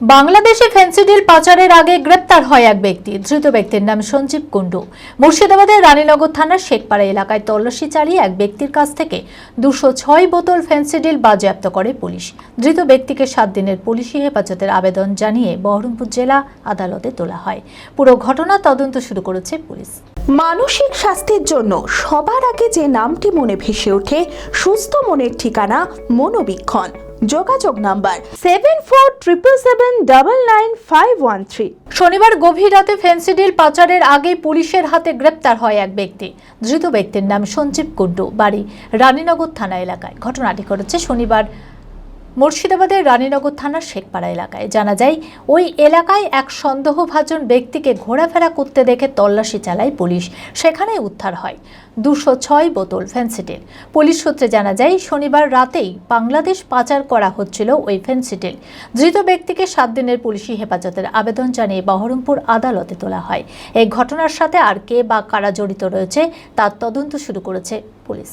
বাংলাদেশে ফেন্সিডিল পাচারের আগে গ্রেপ্তার হয় এক ব্যক্তি। ধৃত ব্যক্তির নাম সঞ্জীব কুণ্ডু। মুর্শিদাবাদের রানীনগর থানার শেখপাড়া এলাকায় তল্লাশি চালিয়ে এক ব্যক্তির কাছ থেকে দুশো ছয় বোতল ফেন্সিডিল বাজেয়াপ্ত করে পুলিশ। ধৃত ব্যক্তিকে সাত দিনের পুলিশি হেফাজতের আবেদন জানিয়ে বহরমপুর জেলা আদালতে তোলা হয়। পুরো ঘটনা তদন্ত শুরু করেছে পুলিশ। মানসিক স্বাস্থ্যের জন্য সবার আগে যে নামটি মনে ভেসে ওঠে, সুস্থ মনের ঠিকানা মনোবীক্ষণ। যোগাযোগ number seven four triple seven double nine five one three শনিবার গভীর রাতে ফেন্সিডিল পাচারের আগেই পুলিশের হাতে গ্রেপ্তার হয় এক ব্যক্তি। ধৃত ব্যক্তির নাম সঞ্জীব কুড্ডু বাড়ি রানীনগর থানা এলাকায়। ঘটনাটি ঘটেছে শনিবার মুর্শিদাবাদের রানীনগর থানার শেখপাড়া এলাকায়। জানা যায়, ওই এলাকায় এক সন্দেহভাজন ব্যক্তিকে ঘোরাফেরা করতে দেখে তল্লাশি চালায় পুলিশ। সেখানেই উদ্ধার হয়। দুশো ছয় বোতল ফেন্সিডিল পুলিশ সূত্রে জানা যায়, শনিবার রাতেই বাংলাদেশ পাচার করা হচ্ছিল ওই ফেন্সিডিল ধৃত ব্যক্তিকে সাত দিনের পুলিশি হেফাজতের আবেদন জানিয়ে বহরমপুর আদালতে তোলা হয়। এই ঘটনার সাথে আর কে বা কারা জড়িত রয়েছে, তার তদন্ত শুরু করেছে police.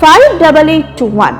five double eight two one